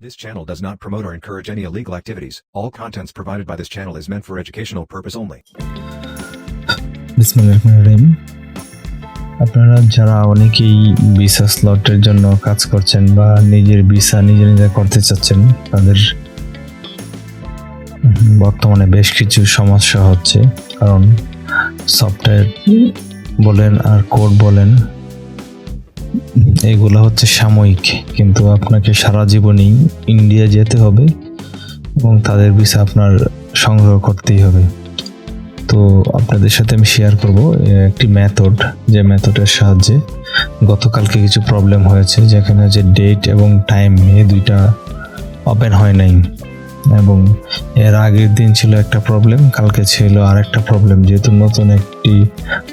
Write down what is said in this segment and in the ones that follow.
This channel does not promote or encourage any illegal activities. All contents provided by this channel is meant for educational purpose only. বিসমিল্লাহির আপনারা যারা অনেকেই visa স্লটের জন্য কাজ করছেন বা নিজের ভিসা নিজে নিজে করতে চাচ্ছেন তাদের বর্তমানে বেশ কিছু সমস্যা হচ্ছে কারণ সফটওয়্যার বলেন আর কোড বলেন এগুলো হচ্ছে সাময়িক, কিন্তু আপনাকে সারা জীবনই ইন্ডিয়া যেতে হবে এবং তাদের ভিসা আপনার সংগ্রহ করতেই হবে। তো আপনাদের সাথে আমি শেয়ার করব একটি মেথড যে মেথডের সাহায্যে গতকালকে কিছু প্রবলেম হয়েছে, যেখানে যে ডেট এবং টাইম এই দুইটা ওপেন হয় নাই। এবং এর আগের দিন ছিল একটা প্রবলেম কালকে ছিল আর একটা প্রবলেম যেহেতু নতুন একটি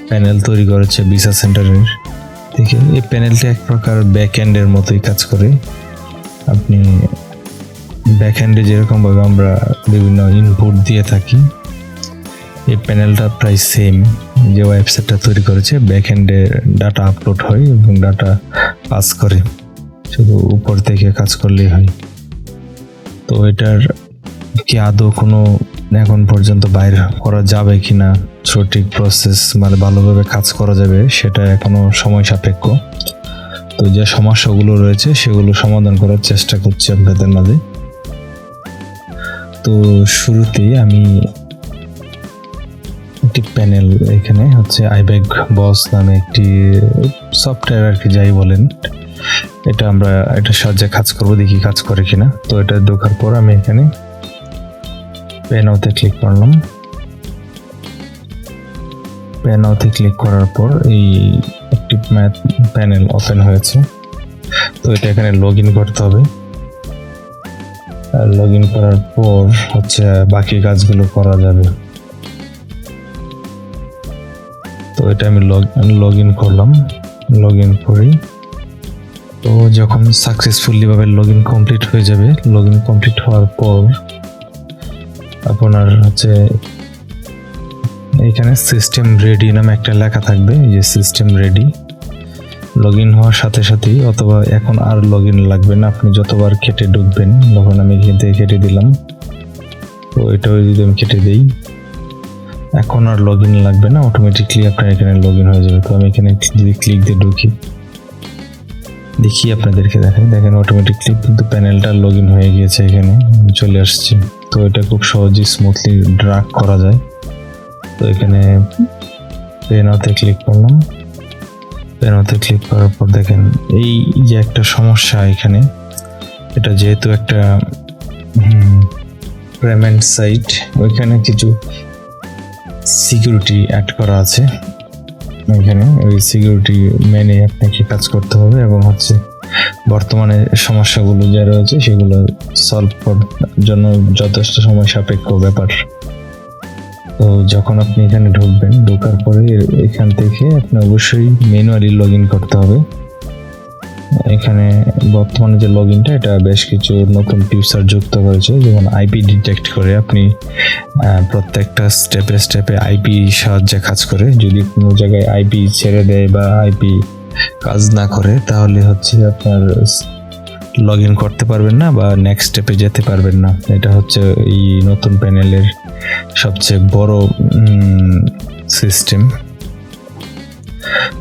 প্যানেল তৈরি করেছে ভিসা সেন্টারের থেকে এই প্যানেলটি এক প্রকার ব্যাক মতোই কাজ করে। আপনি ব্যাক এন্ডে যেরকমভাবে আমরা বিভিন্ন ইনপুট দিয়ে থাকি, এই প্যানেলটা প্রায় সেম যে ওয়েবসাইটটা তৈরি করেছে ব্যাক ডাটা আপলোড হয় এবং ডাটা পাস করে। শুধু উপর থেকে কাজ করলেই হয়। তো এটার কি আদৌ কোনো এখন পর্যন্ত বাইর করা যাবে কি না সঠিক প্রসেস মানে ভালোভাবে কাজ করা যাবে সেটা এখনও সময় সাপেক্ষ। তো যে সমস্যাগুলো রয়েছে, সেগুলো সমাধান করার চেষ্টা করছি আপনাদের মাঝে। তো শুরুতেই আমি একটি প্যানেল এখানে হচ্ছে আইব্যাগ বস নামে একটি সফটওয়্যার আর কি যাই বলেন, এটা আমরা এটা সাহায্যে কাজ করব, দেখি কাজ করে কিনা। তো এটা ঢোকার পর আমি এখানে প্যানাওতে ক্লিক করলাম। প্যানাওতে ক্লিক করার পর এই একটি ম্যাথ প্যানেল ওপেন হয়েছে। তো এটা এখানে লগ ইন করতে হবে। লগ ইন করার পর হচ্ছে বাকি কাজগুলো করা যাবে। তো এটা আমি লগ লগ ইন করলাম। লগ ইন করি। তো যখন সাকসেসফুলি ভাবে লগ ইন কমপ্লিট হয়ে যাবে লগ ইন কমপ্লিট হওয়ার পর আপনার হচ্ছে এখানে সিস্টেম রেডি নামে একটা লেখা থাকবে, এই যে সিস্টেম রেডি লগ ইন হওয়ার সাথে সাথেই, অথবা এখন আর লগ ইন লাগবে না, আপনি যতবার কেটে ঢুকবেন তখন আমি এখান থেকে কেটে দিলাম, তো এটাও যদি আমি কেটে দিই, এখন আর লগ ইন লাগবে না অটোমেটিকলি আপনার এখানে লগ ইন হয়ে যাবে। তো আমি এখানে যদি ক্লিক দিয়ে ঢুকি, দেখি আপনাদেরকে দেখাই। দেখেন অটোমেটিকলি কিন্তু প্যানেলটা লগ ইন হয়ে গিয়েছে এখানে চলে আসছে। তো এটা খুব সহজেই স্মুথলি ড্রাগ করা যায়। তো এখানে পেনাতে ক্লিক করলাম। পেনাতে ক্লিক করার পর দেখেন, এই যে একটা সমস্যা এখানে, এটা যেহেতু একটা পেমেন্ট সাইট ওইখানে কিছু সিকিউরিটি অ্যাড করা আছে। এখানে ওই সিকিউরিটি মেনে আপনাকে কাজ করতে হবে এবং হচ্ছে বর্তমানে সমস্যাগুলো যা রয়েছে সেগুলো সলভ করার জন্য যথেষ্ট সময় সাপেক্ষ ব্যাপার। তো যখন আপনি এখানে ঢুকবেন, ঢোকার পরে এখান থেকে আপনি অবশ্যই ম্যানুয়ালি লগ ইন করতে হবে। এখানে বর্তমানে যে লগ ইনটা এটা বেশ কিছু নতুন ফিচার যুক্ত হয়েছে। যেমন আইপি ডিটেক্ট করে আপনি প্রত্যেকটা স্টেপে স্টেপে আইপি সাহায্যে কাজ করে। যদি কোনো জায়গায় আইপি ছেড়ে দেয় বা আইপি কাজ না করে, তাহলে হচ্ছে আপনার লগ ইন করতে পারবেন না বা নেক্সট স্টেপে যেতে পারবেন না। এটা হচ্ছে এই নতুন প্যানেলের সবচেয়ে বড় সিস্টেম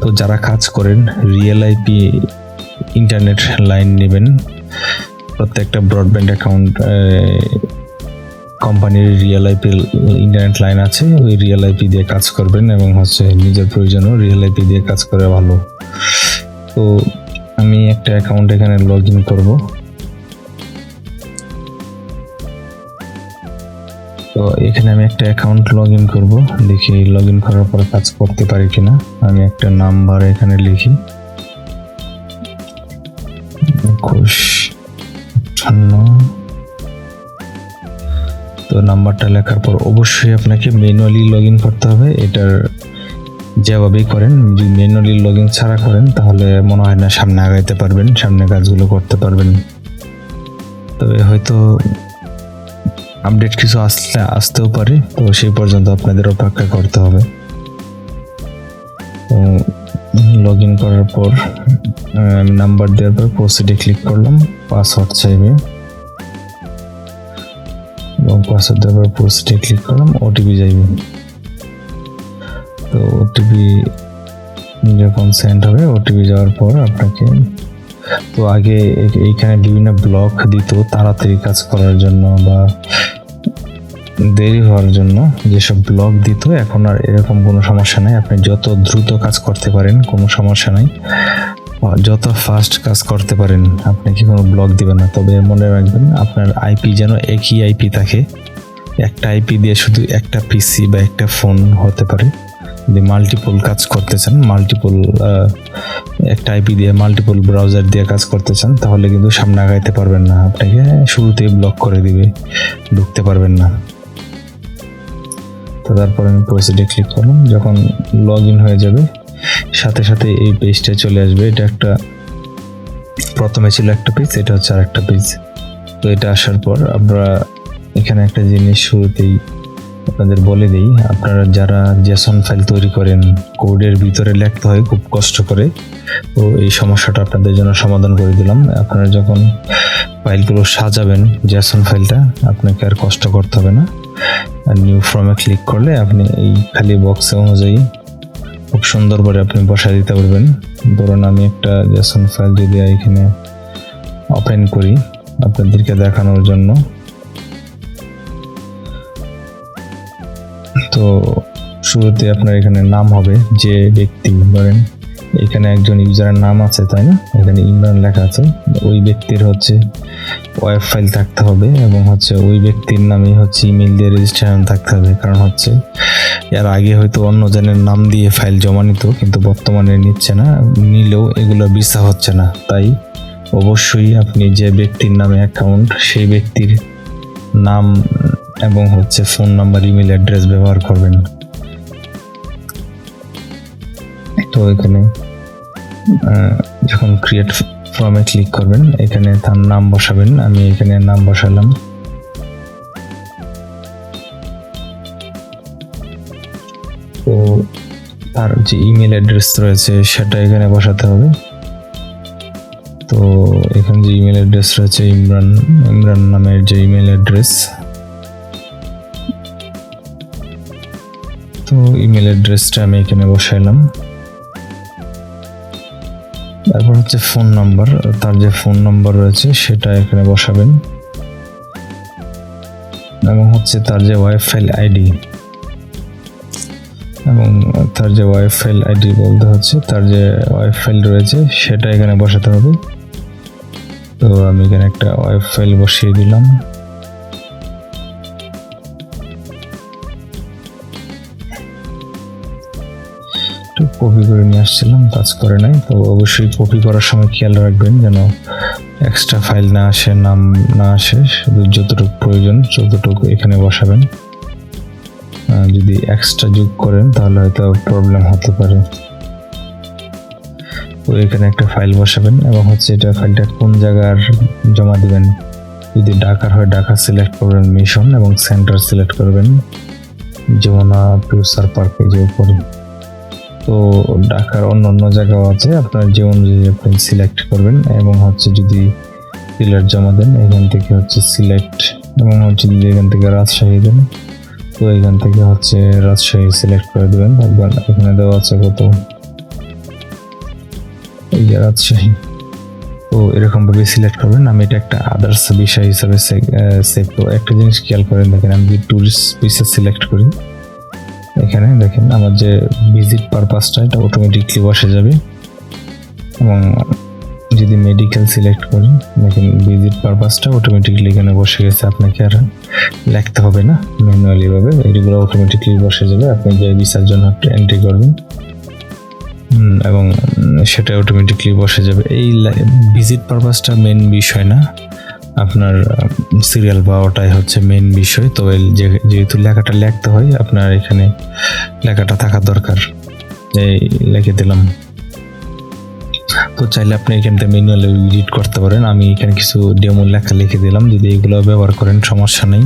তো যারা কাজ করেন রিয়েল আইপি ইন্টারনেট লাইন নেবেন। প্রত্যেকটা ব্রডব্যান্ড অ্যাকাউন্ট কোম্পানির রিয়েল আইপি ইন্টারনেট লাইন আছে। ওই রিয়েল আইপি দিয়ে কাজ করবেন এবং হচ্ছে নিজের প্রয়োজনও রিয়েল আইপি দিয়ে কাজ করে ভালো। তো আমি একটা অ্যাকাউন্ট এখানে লগ ইন করব। তো এখানে আমি একটা অ্যাকাউন্ট লগ ইন করব। দেখি লগ ইন করার পর কাজ করতে পারি কিনা। আমি একটা নাম্বার এখানে লিখি। একুশ আটান্ন তো নাম্বারটা লেখার পর অবশ্যই আপনাকে ম্যানুয়ালি লগ ইন করতে হবে। এটার যেভাবেই করেন, যদি ম্যানুয়ালি লগ ইন ছাড়া করেন, তাহলে মনে হয় না সামনে আগাইতে পারবেন, সামনে কাজগুলো করতে পারবেন। তবে হয়তো আপডেট কিছু আসলে আসতেও পারে, তো সেই পর্যন্ত আপনাদের অপেক্ষা করতে হবে। তো লগ ইন করার পর নাম্বার দেওয়ার পর প্রসিডে ক্লিক করলাম পাসওয়ার্ড চাইবে এবং পাসওয়ার্ড দেওয়ার পর পোস্টে ক্লিক করলাম ওটিপি যাইবে। তো ওটিপি যখন সেন্ড হবে ওটিপি যাওয়ার পর আপনাকে, তো আগে এইখানে বিভিন্ন ব্লক দিত, তাড়াতাড়ি কাজ করার জন্য বা দেরি হওয়ার জন্য যেসব ব্লক দিত, এখন আর এরকম কোনো সমস্যা নাই। আপনি যত দ্রুত কাজ করতে পারেন, কোনো সমস্যা নাই। যত ফাস্ট কাজ করতে পারেন, আপনি কি কোনো ব্লক দিবে না? তবে মনে রাখবেন, আপনার আইপি যেন একই আইপি থাকে। একটা আইপি দিয়ে শুধু একটা পিসি বা একটা ফোন হতে পারে। যদি মাল্টিপল কাজ করতে চান মাল্টিপল একটা আইপি দিয়ে মাল্টিপল ব্রাউজার দিয়ে কাজ করতে চান, তাহলে কিন্তু সামনে আগাইতে পারবেন না। আপনাকে শুরুতেই ব্লক করে দিবে, ঢুকতে পারবেন না। তারপর আমি প্রসিডে ক্লিক করলাম। যখন লগ ইন হয়ে যাবে, সাথে সাথে এই পেজটা চলে আসবে। এটা একটা, প্রথমে ছিল একটা পেজ এটা হচ্ছে আর একটা পেজ তো এটা আসার পর আমরা এখানে একটা জিনিস শুরুতেই আপনাদের বলে দিই। আপনারা যারা জেসন ফাইল তৈরি করেন কোডের ভিতরে লিখতে হয়, খুব কষ্ট করে। তো এই সমস্যাটা আপনাদের জন্য সমাধান করে দিলাম। আপনারা যখন ফাইলগুলো সাজাবেন জেসন ফাইলটা আপনাকে আর কষ্ট করতে হবে না। নিউ ফর্মে ক্লিক করলে আপনি এই খালি বক্স অনুযায়ী খুব সুন্দর করে আপনি বসা দিতে পারবেন। ধরুন আমি একটা জেসন ফাইল যদি এখানে ওপেন করি আপনাদেরকে দেখানোর জন্য। তো শুরুতে আপনার এখানে নাম হবে যে ব্যক্তি, ধরেন এখানে একজন ইউজারের নাম আছে, তাই না? এখানে ইমরান লেখা আছে। ওই ব্যক্তির হচ্ছে ওয়েব ফাইল থাকতে হবে এবং হচ্ছে ওই ব্যক্তির নামে হচ্ছে ইমেল দিয়ে রেজিস্ট্রেশন থাকতে হবে। কারণ হচ্ছে এর আগে হয়তো অন্য জনের নাম দিয়ে ফাইল জমা নিত, কিন্তু বর্তমানে নিচ্ছে না। নিলেও এগুলো ভিসা হচ্ছে না। তাই অবশ্যই আপনি যে ব্যক্তির নামে অ্যাকাউন্ট সেই ব্যক্তির নাম এবং হচ্ছে ফোন নাম্বার ইমেল অ্যাড্রেস ব্যবহার করবেন। তো এখানে যখন ক্রিয়েট ফর্মে ক্লিক করবেন, এখানে তার নাম বসাবেন, আমি এখানে নাম বসালাম। তো তার যে ইমেল অ্যাড্রেস রয়েছে, সেটা এখানে বসাতে হবে। তো এখানে যে ইমেল অ্যাড্রেস রয়েছে, ইমরান ইমরান নামের যে ইমেল অ্যাড্রেস তো ইমেল অ্যাড্রেসটা আমি এখানে বসাইলাম। তারপর হচ্ছে ফোন নাম্বার তার যে ফোন নাম্বার রয়েছে সেটা এখানে বসাবেন। এবং হচ্ছে তার যে ওয়াইফাই আইডি এবং তার যে ওয়াইফাই আইডি বলতে হচ্ছে, তার যে ওয়াইফাই রয়েছে সেটা এখানে বসাতে হবে। তো আমি এখানে একটা ওয়াইফাই বসিয়ে দিলাম। একটু কপি করে নিয়ে আসছিলাম, কাজ করে নাই, তো অবশ্যই কপি করার সময় খেয়াল রাখবেন যেন এক্সট্রা ফাইল না আসে, নাম না আসে, শুধু যতটুকু প্রয়োজন ততটুকু এখানে বসাবেন। যদি এক্সট্রা যোগ করেন তাহলে হয়তো প্রবলেম হতে পারে। তো এখানে একটা ফাইল বসাবেন এবং হচ্ছে এটা ফাইলটা কোন জায়গার জমা দিবেন। যদি ঢাকার হয়, ঢাকা সিলেক্ট করবেন মিশন এবং সেন্টার সিলেক্ট করবেন। যমুনা ফিউচার পার্কে যে উপরে। তো ঢাকার অন্য অন্য জায়গাও আছে। আপনার যে অনুযায়ী আপনি সিলেক্ট করবেন এবং হচ্ছে যদি সিলেক্ট জমা দেন, এখান থেকে হচ্ছে সিলেক্ট এবং হচ্ছে যদি এখান থেকে রাজশাহী দেন, তো এখান থেকে হচ্ছে রাজশাহী সিলেক্ট করে দেবেন। একবার এখানে দেওয়া আছে কত? এই যে রাজশাহী। তো এরকম ভাবে সিলেক্ট করবেন। আমি এটা একটা আদার্স বিষয় হিসাবে সেভ একটা জিনিস খেয়াল করেন দেখেন, আমি যদি টুরিস্ট ভিসা সিলেক্ট করি এখানে দেখেন আমার যে ভিজিট পারপাসটা এটা অটোমেটিকলি বসে যাবে। এবং যদি মেডিকেল সিলেক্ট করি, দেখেন ভিজিট পারপাসটা অটোমেটিকলি এখানে বসে গেছে। আপনাকে আর লিখতে হবে না ম্যানুয়ালি ভাবে। এগুলো অটোমেটিকলি বসে যাবে। আপনি যে ভিসার জন্য এন্ট্রি করবেন এবং সেটা অটোমেটিকলি বসে যাবে। এই ভিজিট পারপাসটা মেন বিষয় না। আপনার সিরিয়াল পাওয়াটাই হচ্ছে মেন বিষয়। যে- যেহেতু লেখাটা লেখতে হয়, আপনার এখানে লেখাটা থাকা দরকার। এই লিখে দিলাম। তো চাইলে আপনি এখান থেকে ম্যানুয়ালি এডিট করতে পারেন। আমি এখানে কিছু ডেমো লেখা লিখে দিলাম। যদি এগুলো ব্যবহার করেন, সমস্যা নেই।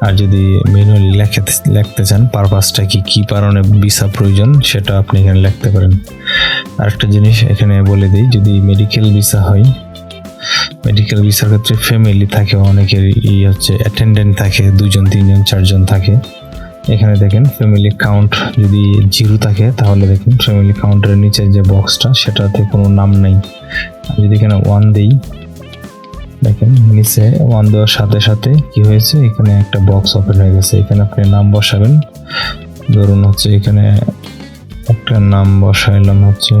আর যদি ম্যানুয়ালি লেখাতে লিখতে চান পারপাসটা কি কি কারণে ভিসা প্রয়োজন, সেটা আপনি এখানে লিখতে পারেন। আরেকটা জিনিস এখানে বলে দিই, যদি মেডিকেল ভিসা হয় মেডিকেল ভিসার ক্ষেত্রে ফ্যামিলি থাকে অনেকের ই হচ্ছে অ্যাটেন্ডেন্ট থাকে, দুজন, তিনজন, চারজন থাকে। এখানে দেখেন ফ্যামিলি কাউন্ট যদি জিরো থাকে, তাহলে দেখুন ফ্যামিলি কাউন্টের নিচে যে বক্সটা সেটাতে কোনো নাম নেই। যদি এখানে ওয়ান দিই, দেখেন নিচে ওয়ান দেওয়ার সাথে সাথে কি হয়েছে? এখানে একটা বক্স ওপেন হয়ে গেছে। এখানে আপনি নাম বসাবেন। ধরুন হচ্ছে এখানে একটা নাম বসাইলাম হচ্ছে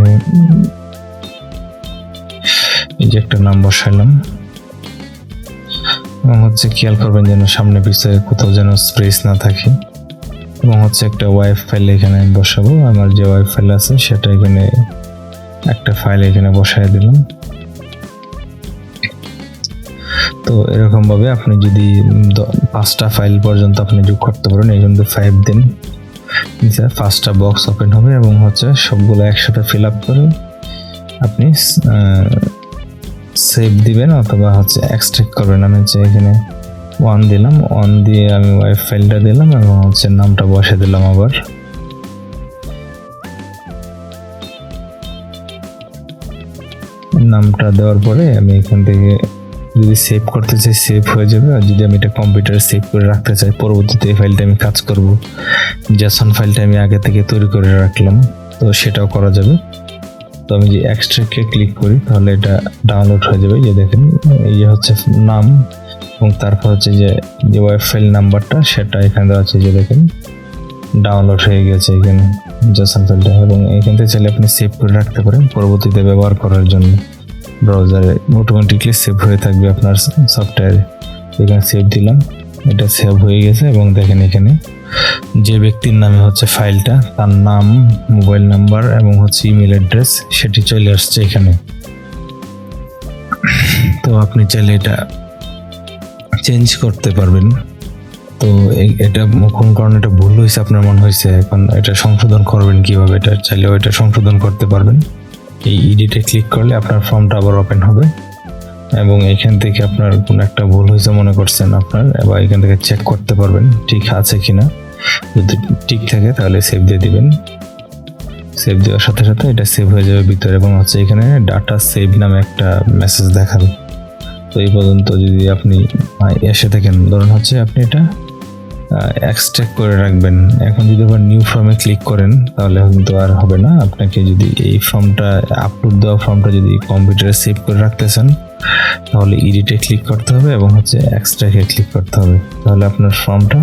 এই যে একটা নাম বসাইলাম। এবং হচ্ছে খেয়াল করবেন যেন সামনে পিছিয়ে কোথাও যেন স্পেস না থাকে। এবং হচ্ছে একটা ওয়াইফ ফাইল এখানে আমি বসাবো। আমার যে ওয়াইফ ফাইল আছে সেটা এখানে একটা ফাইল এখানে বসায় দিলাম। তো এরকম ভাবে আপনি যদি পাঁচটা ফাইল পর্যন্ত আপনি যোগ করতে পারেন, এই কিন্তু ফাইভ দিন। নিচে পাঁচটা বক্স ওপেন হবে এবং হচ্ছে সবগুলো একসাথে ফিল আপ করে আপনি সেভ দিবেন অথবা হচ্ছে এক্সট্রাক্ট করবেন। আমি হচ্ছে এখানে ওয়ান দিলাম। ওয়ান দিয়ে আমি ওয়াইফ ফাইলটা দিলাম এবং হচ্ছে নামটা বসে দিলাম আবার। নামটা দেওয়ার পরে আমি এখান থেকে যদি সেভ করতে চাই সেভ হয়ে যাবে। আর যদি আমি এটা কম্পিউটারে সেভ করে রাখতে চাই, পরবর্তীতে এই ফাইলটা আমি কাজ করব। জ্যাসন ফাইলটা আমি আগে থেকে তৈরি করে রাখলাম। তো সেটাও করা যাবে। তো আমি যে এক্সট্রাকে ক্লিক করি, তাহলে এটা ডাউনলোড হয়ে যাবে। যে দেখেন, এই হচ্ছে নাম এবং তারপর হচ্ছে যে যে ওয়েব নাম্বারটা সেটা এখানে দেওয়া আছে যে দেখেন ডাউনলোড হয়ে গেছে এখানে জেসন ফাইলটা এবং এখান থেকে চাইলে আপনি সেভ করে রাখতে পারেন পরবর্তীতে ব্যবহার করার জন্য। ব্রাউজারে অটোমেটিকলি সেভ হয়ে থাকবে আপনার সফটওয়্যারে এখানে সেভ দিলাম, এটা সেভ হয়ে গেছে এবং দেখেন এখানে যে ব্যক্তির নামে হচ্ছে ফাইলটা, তার নাম, মোবাইল নাম্বার এবং হচ্ছে ইমেল অ্যাড্রেস, সেটি চলে আসছে এখানে। তো আপনি চাইলে এটা চেঞ্জ করতে পারবেন। তো এটা কোন কারণে এটা ভুল হয়েছে আপনার মনে হয়েছে? এখন এটা সংশোধন করবেন কীভাবে? এটা চাইলেও এটা সংশোধন করতে পারবেন। এই ইডিটে ক্লিক করলে আপনার ফর্মটা আবার ওপেন হবে। এবং এখান থেকে আপনার কোনো একটা ভুল হয়েছে মনে করছেন আপনার এবার এখান থেকে চেক করতে পারবেন ঠিক আছে কি না যদি ঠিক থাকে তাহলে সেভ দিয়ে দিবেন। সেভ দেওয়ার সাথে সাথে এটা সেভ হয়ে যাবে ভিতরে এবং হচ্ছে এখানে ডাটা সেভ নামে একটা মেসেজ দেখাবে। তো এই পর্যন্ত যদি আপনি এসে থাকেন, ধরুন হচ্ছে আপনি এটা এক্সট্রাক্ট করে রাখবেন। এখন যদি আবার নিউ ফর্মে ক্লিক করেন, তাহলে কিন্তু আর হবে না। আপনাকে যদি এই ফর্মটা আপলোড দেওয়া ফর্মটা যদি কম্পিউটারে সেভ করে রাখতে চান তাহলে ইডিটে ক্লিক করতে হবে এবং হচ্ছে এক্সট্রাকে ক্লিক করতে হবে। তাহলে আপনার ফর্মটা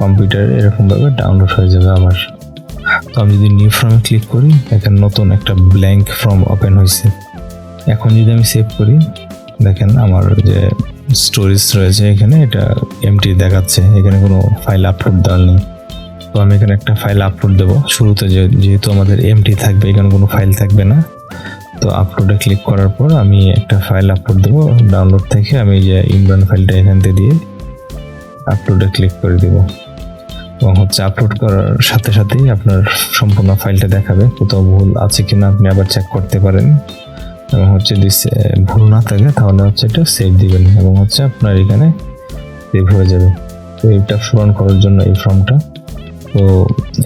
কম্পিউটারে এরকমভাবে ডাউনলোড হয়ে যাবে আবার তো আমি যদি নিউ ফর্মে ক্লিক করি এখানে নতুন, একটা ব্ল্যাঙ্ক ফর্ম ওপেন হয়েছে। এখন যদি আমি সেভ করি, দেখেন আমার যে স্টোরেজ রয়েছে এখানে, এটা এমটি দেখাচ্ছে। এখানে কোনো ফাইল আপলোড দেওয়ার নেই। তো আমি এখানে একটা ফাইল আপলোড দেবো। শুরুতে যেহেতু আমাদের এমটি থাকবে, এখানে কোনো ফাইল থাকবে না। তো আপলোডে ক্লিক করার পর আমি একটা ফাইল আপলোড দেবো। ডাউনলোড থেকে আমি যে ইমরান ফাইলটা এখান থেকে দিয়ে আপলোডে ক্লিক করে দেবো। এবং হচ্ছে আপলোড করার সাথে সাথেই আপনার সম্পূর্ণ ফাইলটা দেখাবে, কোথাও ভুল আছে কি না আপনি আবার চেক করতে পারেন। এবং হচ্ছে যদি ভুল না থাকে তাহলে হচ্ছে এটা সেভ দিবেন এবং হচ্ছে আপনার এখানে সেভ হয়ে যাবে। তো এটা পূরণ করার জন্য এই ফর্মটা তো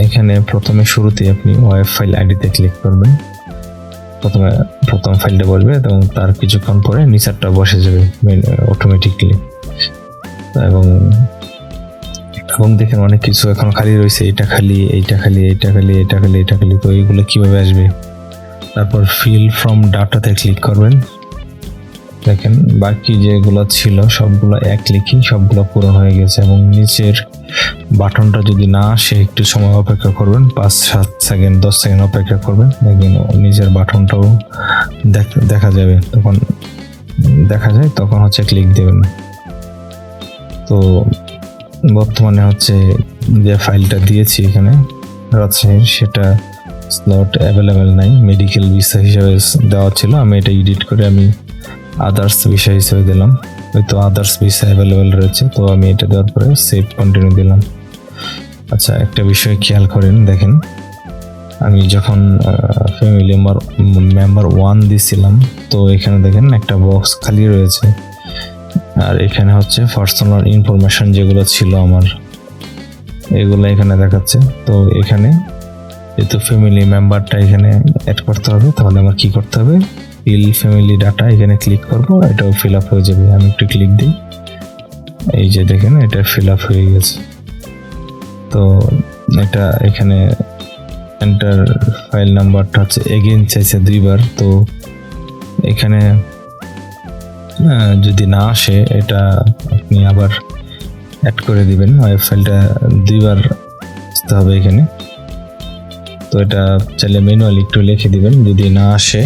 এখানে প্রথমে শুরুতেই আপনি ওয়েব ফাইল আইডিতে ক্লিক করবেন। প্রথমে প্রথম ফাইলটা বলবে এবং তার কিছুক্ষণ পরে নিচারটা বসে যাবে অটোমেটিকলি এবং এবং দেখেন অনেক কিছু এখন খালি রয়েছে এটা খালি, এইটা খালি এইটা খালি এটা খালি এটা খালি। তো এইগুলো কীভাবে আসবে? তারপর ফিল ফ্রম ডাটাতে ক্লিক করবেন। দেখেন, বাকি যেগুলো ছিল, সবগুলো এক লিখি সবগুলো পূরণ হয়ে গেছে এবং নিচের বাটনটা যদি না আসে, একটু সময় অপেক্ষা করবেন, পাঁচ, সাত সেকেন্ড, দশ সেকেন্ড অপেক্ষা করবেন, দেখবেন নিচের বাটনটাও দেখ- দেখা যাবে। তখন দেখা যায়, তখন হচ্ছে ক্লিক দেবেন। তো বর্তমানে হচ্ছে যে ফাইলটা দিয়েছি এখানে, রাজশাহীর, সেটা স্লট অ্যাভেলেবেল নাই। মেডিকেল ভিসা হিসাবে দেওয়া ছিল, আমি এটা এডিট করে আমি আদার্স বিষয় হিসেবে দিলাম। হয়তো আদার্স বিষয় অ্যাভেলেবেল রয়েছে, তো আমি এটা দেওয়ার পরে সেভ কন্টিনিউ দিলাম। আচ্ছা একটা বিষয় খেয়াল করেন, দেখেন। আমি যখন ফ্যামিলি মেম্বার মেম্বার ওয়ান দিছিলাম, তো এখানে দেখেন একটা বক্স খালি রয়েছে। আর এখানে হচ্ছে পার্সোনাল ইনফরমেশন যেগুলো ছিল আমার, এগুলো এখানে দেখাচ্ছে। তো এখানে যেহেতু ফ্যামিলি মেম্বারটা এখানে অ্যাড করতে হবে, তাহলে আমার কী করতে হবে? ফিল ফ্যামিলি ডাটা এখানে ক্লিক করব, এটাও ফিল আপ হয়ে যাবে। আমি একটু ক্লিক দিই। এই যে দেখেন, এটা ফিল আপ হয়ে গেছে। তো এটা এখানে এন্টার ফাইল নাম্বারটা হচ্ছে এগেইন চাইছে দুইবার। তো এখানে যদি না আসে, এটা আপনি আবার অ্যাড করে দিবেন। ওয়েব ফাইলটা দুইবার আসতে হবে এখানে। তো এটা চাইলে ম্যানুয়ালি একটু লিখে দিবেন। যদি না আসে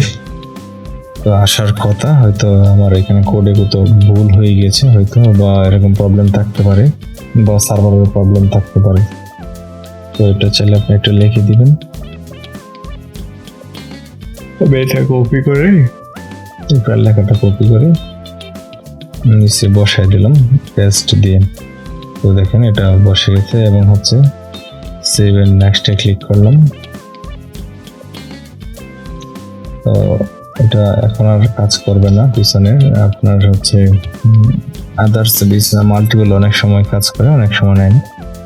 আসার কথা, হয়তো আমার এখানে কোডে কোথাও ভুল হয়ে গেছে হয়তো, বা এরকম প্রবলেম থাকতে পারে, বা সার্ভারের প্রবলেম থাকতে পারে। তো এটা চাইলে আপনি একটু লিখে দিবেন। এটা কপি করে, এবার লেখাটা কপি করে নিচে বসাই দিলাম পেস্ট দিয়ে। তো দেখেন এটা বসে গেছে এবং হচ্ছে সেভ নেক্সটে ক্লিক করলাম। তো এটা এখন আর কাজ করবে না পিছনে। আপনার হচ্ছে আদার্স মাল্টিপল অনেক সময় কাজ করে, অনেক সময় নেয়।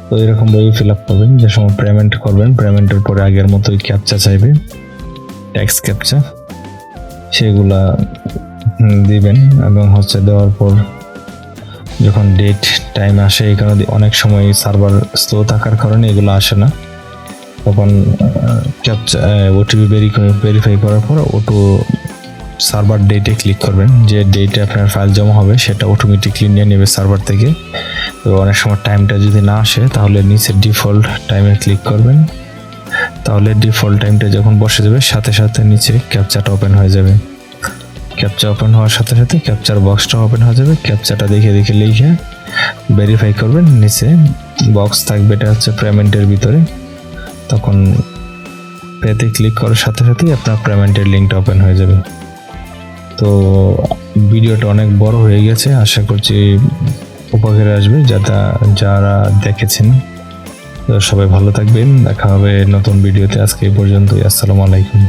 তো এরকম ভাবে ফিল আপ করবেন, যে সময় পেমেন্ট করবেন পেমেন্টের পরে আগের মতোই ক্যাপচা চাইবে ট্যাক্স ক্যাপচা সেগুলা দিবেন এবং হচ্ছে দেওয়ার পর যখন ডেট টাইম আসে এখানে অনেক সময় সার্ভার স্লো থাকার কারণে এগুলো আসে না। তখন ক্যাপচা ওটিপি ভেরিফাই করার পর ওটো সার্ভার ডেটে ক্লিক করবেন। যে ডেটে আপনার ফাইল জমা হবে, সেটা অটোমেটিকলি নিয়ে নেবে সার্ভার থেকে। তো অনেক সময় টাইমটা যদি না আসে, তাহলে নিচে ডিফল্ট টাইমে ক্লিক করবেন। তাহলে ডিফল্ট টাইমটা যখন বসে যাবে, সাথে সাথে নিচে ক্যাপচাটা ওপেন হয়ে যাবে। ক্যাপচা ওপেন হওয়ার সাথে সাথে ক্যাপচার বক্সটা ওপেন হয়ে যাবে। ক্যাপচাটা দেখে দেখে লিখে ভেরিফাই করবেন। নিচে বক্স থাকবে, এটা হচ্ছে পেমেন্টের ভিতরে। তখন পেতে ক্লিক করার সাথে সাথেই আপনার পেমেন্টের লিঙ্কটা ওপেন হয়ে যাবে। তো ভিডিওটা অনেক বড় হয়ে গেছে। আশা করছি উপকারে আসবে। যাতে যারা দেখেছেন, সবাই ভালো থাকবেন। দেখা হবে নতুন ভিডিওতে। আজকে এই পর্যন্তই। আসসালামু আলাইকুম।